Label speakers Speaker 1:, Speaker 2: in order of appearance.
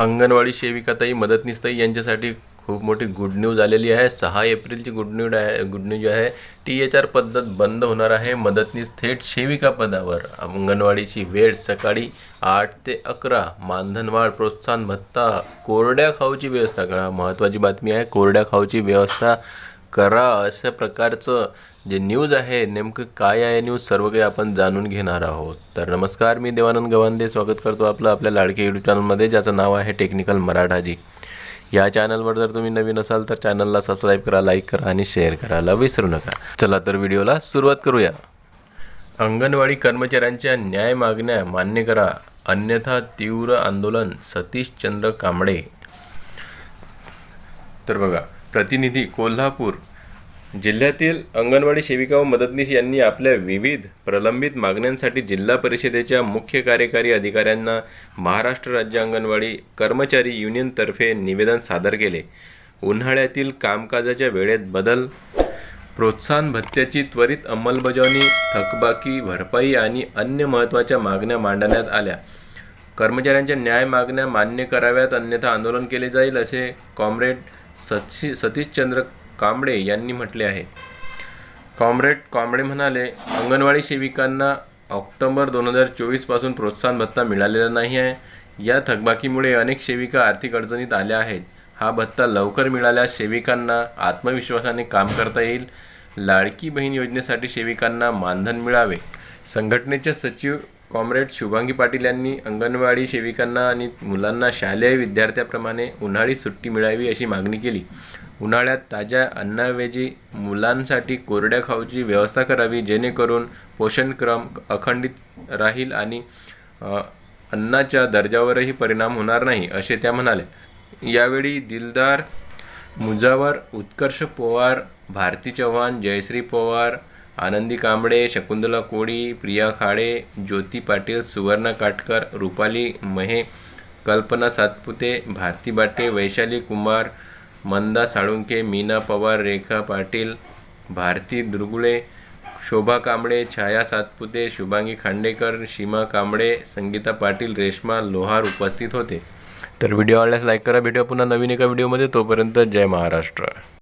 Speaker 1: अंगणवाडी सेविकाताई मदतनीसताई यांच्यासाठी खूप मोठी गुड न्यूज आलेली आहे. सहा एप्रिलची गुड न्यूज आहे गुड न्यूज आहे. टी एच आर पद्धत बंद होणार आहे. मदतनीस थेट सेविका पदावर. अंगणवाडीची वेळ सकाळी आठ ते अकरा. मानधनवाढ प्रोत्साहन भत्ता कोरड्या खाऊची व्यवस्था करा. महत्त्वाची बातमी आहे कोरड्या खाऊची व्यवस्था करा अशा प्रकारचं जे न्यूज आहे नेमकं काय आहे न्यूज सर्व काही आपण जाणून घेणार आहोत. तर नमस्कार मी देवानंद गवांदे. स्वागत करतो आपलं आपल्या लाडके यूट्यूब चॅनलमध्ये ज्याचं नाव आहे टेक्निकल मराठाजी या चॅनलवर जर तुम्ही नवीन असाल तर चॅनलला सबस्क्राईब करा लाईक करा आणि शेअर करायला विसरू नका. चला तर व्हिडिओला सुरुवात करूया. अंगणवाडी कर्मचाऱ्यांच्या न्याय मागण्या मान्य करा. अन्यथा तीव्र आंदोलन सतीश चंद्र कांबळे. तर बघा प्रतिनिधी कोल्हापूर. जिल्ह्यातील अंगणवाडी सेविका व मदतनीस यांनी आपल्या विविध प्रलंबित मागण्यांसाठी जिल्हा परिषदेच्या मुख्य कार्यकारी अधिकाऱ्यांना महाराष्ट्र राज्य अंगणवाडी कर्मचारी युनियनतर्फे निवेदन सादर केले. उन्हाळ्यातील कामकाजाच्या वेळेत बदल प्रोत्साहन भत्त्याची त्वरित अंमलबजावणी थकबाकी भरपाई आणि अन्य महत्त्वाच्या मागण्या मांडण्यात आल्या. कर्मचाऱ्यांच्या न्याय मागण्या मान्य कराव्यात अन्यथा आंदोलन केले जाईल असे कॉम्रेड सची सतीशचंद्र कांबळे यांनी म्हटले आहे. कॉम्रेड कांबळे म्हणाले अंगणवाडी सेविकांना ऑक्टोबर दोन हजार चोवीसपासून प्रोत्साहन भत्ता मिळालेला नाही आहे. या थकबाकीमुळे अनेक सेविका आर्थिक अडचणीत आल्या आहेत. हा भत्ता लवकर मिळाल्यास सेविकांना आत्मविश्वासाने काम करता येईल. लाडकी बहीण योजनेसाठी सेविकांना मानधन मिळावे. संघटनेच्या सचिव कॉम्रेड शुभांगी पाटील यांनी अंगणवाडी सेविकांना आणि मुलांना शालेय विद्यार्थ्याप्रमाणे उन्हाळी सुट्टी मिळावी अशी मागणी केली. उन्हाळ्यात ताज्या अन्नाऐवजी मुलांसाठी कोरड्या खाऊची व्यवस्था करावी जेणेकरून पोषणक्रम अखंडित राहील आणि अन्नाच्या दर्जावरही परिणाम होणार नाही असे त्या म्हणाल्या. यावेळी दिलदार मुजावर उत्कर्ष पवार भारती चव्हाण जयश्री पवार आनंदी कांबळे शकुंतला कोळी प्रिया खाडे ज्योती पाटील सुवर्णा काटकर रुपाली महे कल्पना सातपुते भारती बाटे वैशाली कुमार मंदा साळुंके मीना पवार रेखा पाटील भारती दुर्गुळे शोभा कांबळे छाया सातपुते शुभांगी खांडेकर सीमा कांबळे संगीता पाटील रेश्मा लोहार उपस्थित होते. तर व्हिडिओ आवडल्यास लाईक करा. भेटूया पुन्हा नवीन एका व्हिडिओमध्ये. तोपर्यंत जय महाराष्ट्र.